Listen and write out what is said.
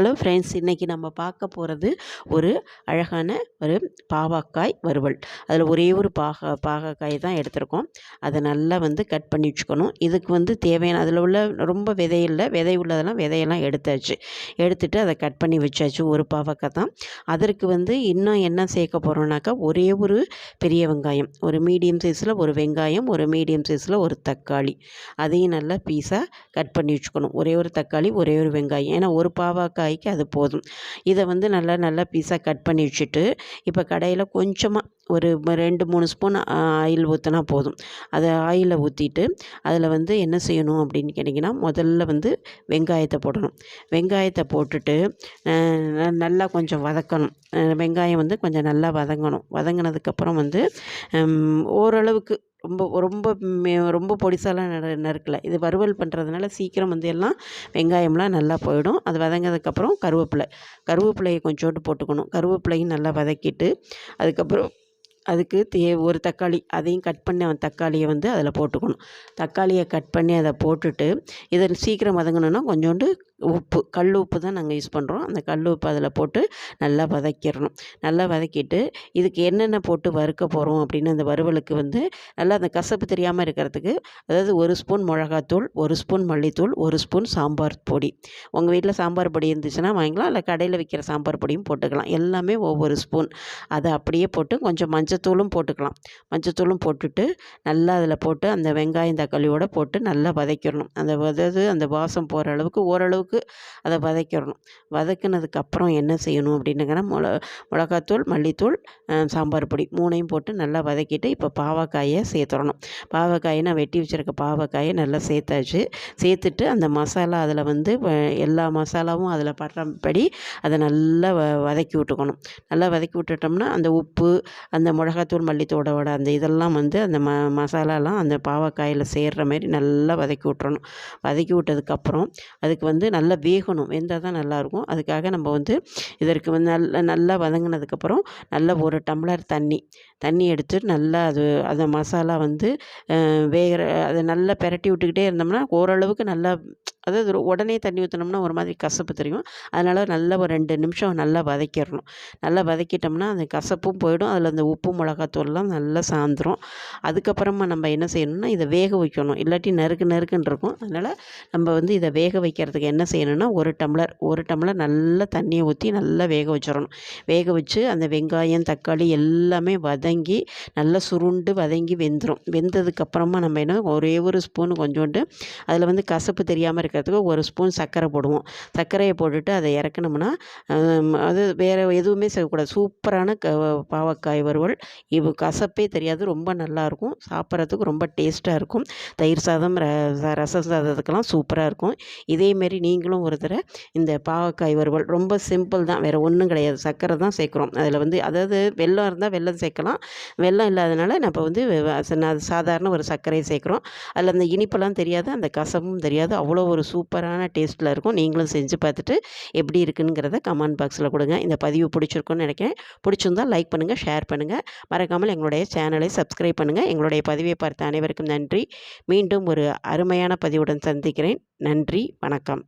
Hello friends இன்றைக்கி நம்ம பார்க்க போகிறது ஒரு அழகான ஒரு பாவக்காய் வறுவல். அதில் ஒரே ஒரு பாக பாகக்காய் தான் எடுத்திருக்கோம். அதை நல்லா வந்து கட் பண்ணி வச்சுக்கணும். இதுக்கு வந்து தேவையான அதில் உள்ள ரொம்ப விதையில்லை விதை உள்ளதெல்லாம் விதையெல்லாம் எடுத்தாச்சு. எடுத்துட்டு அதை கட் பண்ணி வச்சாச்சு ஒரு பாவக்காய் தான். அதற்கு வந்து இன்னும் என்ன சேர்க்க போகிறோம்னாக்கா ஒரே ஒரு பெரிய வெங்காயம். ஒரு மீடியம் சைஸில் ஒரு வெங்காயம் ஒரு மீடியம் சைஸில் ஒரு தக்காளி. அதையும் நல்லா பீஸாக கட் பண்ணி வச்சுக்கணும். ஒரே ஒரு தக்காளி ஒரே ஒரு வெங்காயம். ஏன்னா ஒரு பாவக்காய் காய்க்கு அது போதும். இதை வந்து நல்லா நல்லா பீஸாக கட் பண்ணி வச்சுட்டு இப்போ கடையில் கொஞ்சமாக ஒரு ரெண்டு மூணு ஸ்பூன் ஆயில் ஊற்றினா போதும். அதை ஆயிலை ஊற்றிட்டு அதில் வந்து என்ன செய்யணும் அப்படின்னு கேட்டிங்கன்னா முதல்ல வந்து வெங்காயத்தை போடணும். வெங்காயத்தை போட்டுட்டு நல்லா கொஞ்சம் வதக்கணும். வெங்காயம் வந்து கொஞ்சம் நல்லா வதங்கணும். வதங்கினதுக்கப்புறம் வந்து ஓரளவுக்கு ரொம்ப ரொம்ப ரொம்ப பொடிசாலாம் நறு நறுக்கலை. இது வறுவல் பண்ணுறதுனால சீக்கிரம் வந்து எல்லாம் வெங்காயம்லாம் நல்லா போயிடும். அது வதங்கினதுக்கப்புறம் கருவேப்பிலை. கருவேப்பிலையை கொஞ்சோண்டு போட்டுக்கணும். கருவேப்பிலையும் நல்லா வதக்கிட்டு அதுக்கப்புறம் அதுக்கு தே ஒரு தக்காளி அதையும் கட் பண்ணி தக்காளியை வந்து அதில் போட்டுக்கணும். தக்காளியை கட் பண்ணி அதை போட்டுட்டு இதை சீக்கிரம் வதங்கணுன்னா கொஞ்சோண்டு உப்பு கல் உப்பு தான் நாங்கள் யூஸ் பண்ணுறோம் அந்த கல் உப்பு அதில் போட்டு நல்லா வதக்கிடணும். நல்லா வதக்கிட்டு இதுக்கு என்னென்ன போட்டு வறுக்க போகிறோம் அப்படின்னு அந்த வறுவலுக்கு வந்து நல்லா அந்த கசப்பு தெரியாமல் இருக்கிறதுக்கு அதாவது ஒரு ஸ்பூன் மிளகாத்தூள் ஒரு ஸ்பூன் மல்லித்தூள் ஒரு ஸ்பூன் சாம்பார் பொடி. உங்கள் வீட்டில் சாம்பார் பொடி இருந்துச்சுன்னா வாங்கிக்கலாம் இல்லை கடையில் விற்கிற சாம்பார் பொடியும் போட்டுக்கலாம். எல்லாமே ஒவ்வொரு ஸ்பூன். அதை அப்படியே போட்டு கொஞ்சம் மஞ்சள் மஞ்சத்தூளும் போட்டுக்கலாம். மஞ்சத்தூளும் போட்டுட்டு நல்லா அதில் போட்டு அந்த வெங்காயம் தக்காளியோடு போட்டு நல்லா வதக்கிடணும். அந்த வதது அந்த வாசம் போகிற அளவுக்கு ஓரளவுக்கு அதை வதக்கிடணும். வதக்கினதுக்கப்புறம் என்ன செய்யணும் அப்படின்னுங்கன்னா மிள மிளகாத்தூள் மல்லித்தூள் சாம்பார் பொடி மூணையும் போட்டு நல்லா வதக்கிட்டு இப்போ பாவக்காயை சேர்த்துடணும். பாவக்காயை நான் வெட்டி வச்சுருக்க பாவக்காயை நல்லா சேர்த்தாச்சு. சேர்த்துட்டு அந்த மசாலா அதில் வந்து எல்லா மசாலாவும் அதில் படுறபடி அதை நல்லா வ வதக்கி விட்டுக்கணும். நல்லா வதக்கி விட்டுட்டோம்னா அந்த உப்பு அந்த மிளகாத்தூள் மல்லித்தூளோட அந்த இதெல்லாம் வந்து அந்த ம மசாலாலாம் அந்த பாவக்காயில் சேர்கிற மாதிரி நல்லா வதக்கி விட்றணும் வதக்கி விட்டதுக்கப்புறம் அதுக்கு வந்து நல்லா வேகணும். வெந்தால் தான் நல்லாயிருக்கும். அதுக்காக நம்ம வந்து இதற்கு வந்து நல்ல நல்லா வதங்கினதுக்கப்புறம் நல்லா ஒரு டம்ளர் தண்ணி தண்ணி எடுத்து நல்லா அது அந்த மசாலா வந்து வேகிற அதை நல்லா பெரட்டி விட்டுக்கிட்டே இருந்தோம்னா ஓரளவுக்கு நல்லா அதாவது உடனே தண்ணி ஊற்றினோம்னா ஒரு மாதிரி கசப்பு தெரியும். அதனால் நல்லா ஒரு ரெண்டு நிமிஷம் நல்லா வதக்கிடணும். நல்லா வதக்கிட்டோம்னா அந்த கசப்பும் போயிடும். அதில் அந்த உப்பு மிளகாத்தூள்லாம் நல்லா சாந்துடும் அதுக்கப்புறமா நம்ம என்ன செய்யணும்னா இதை வேக வைக்கணும். இல்லாட்டி நறுக்கு நறுக்குன்னு இருக்கும். அதனால் நம்ம வந்து இதை வேக வைக்கிறதுக்கு என்ன செய்யணும்னா ஒரு டம்ளர் ஒரு டம்ளர் நல்லா தண்ணியை ஊற்றி நல்லா வேக வச்சிடணும். வேக வச்சு அந்த வெங்காயம் தக்காளி எல்லாமே வதங்கி நல்லா சுருண்டு வதங்கி வெந்துடும் வெந்ததுக்கப்புறமா நம்ம என்ன ஒரே ஒரு ஸ்பூன் கொஞ்சோண்டு அதில் வந்து கசப்பு தெரியாமல் இருக்கிறதுக்கு ஒரு ஸ்பூன் சர்க்கரை போடுவோம். சர்க்கரையை போட்டுட்டு அதை இறக்கணும்னா அது வேறு எதுவுமே செய்யக்கூடாது. சூப்பரான க பாவக்காய் வறுவல். இது கசப்பே தெரியாது ரொம்ப நல்லாயிருக்கும் சாப்பிட்றதுக்கு ரொம்ப டேஸ்ட்டாக இருக்கும். தயிர் சாதம் ர ரசம் சாதத்துக்கெல்லாம் சூப்பராக இருக்கும். இதேமாரி நீங்களும் ஒரு தடவை இந்த பாவக்காய் வறுவல் ரொம்ப சிம்பிள் தான் வேறு ஒன்றும் கிடையாது. சர்க்கரை தான் சேர்க்குறோம். அதில் வந்து அதாவது வெல்லம் இருந்தால் வெல்லம் சேர்க்கலாம். வெல்லம் இல்லாதனால நம்ம வந்து சாதாரண ஒரு சர்க்கரையை சேர்க்குறோம். அதில் அந்த இனிப்பெல்லாம் தெரியாது அந்த கசமும் தெரியாது. அவ்வளோ ஒரு ஒரு சூப்பரான டேஸ்ட்டில் இருக்கும். நீங்களும் செஞ்சு பார்த்துட்டு எப்படி இருக்குங்கிறத கமெண்ட் பாக்ஸில் கொடுங்க. இந்த பதிவு பிடிச்சிருக்குன்னு நினைக்கிறேன். பிடிச்சிருந்தால் லைக் பண்ணுங்கள் ஷேர் பண்ணுங்கள் மறக்காமல் எங்களுடைய சேனலை சப்ஸ்கிரைப் பண்ணுங்கள் எங்களுடைய பதிவை பார்த்த அனைவருக்கும் நன்றி. மீண்டும் ஒரு அருமையான பதிவுடன் சந்திக்கிறேன். நன்றி. வணக்கம்.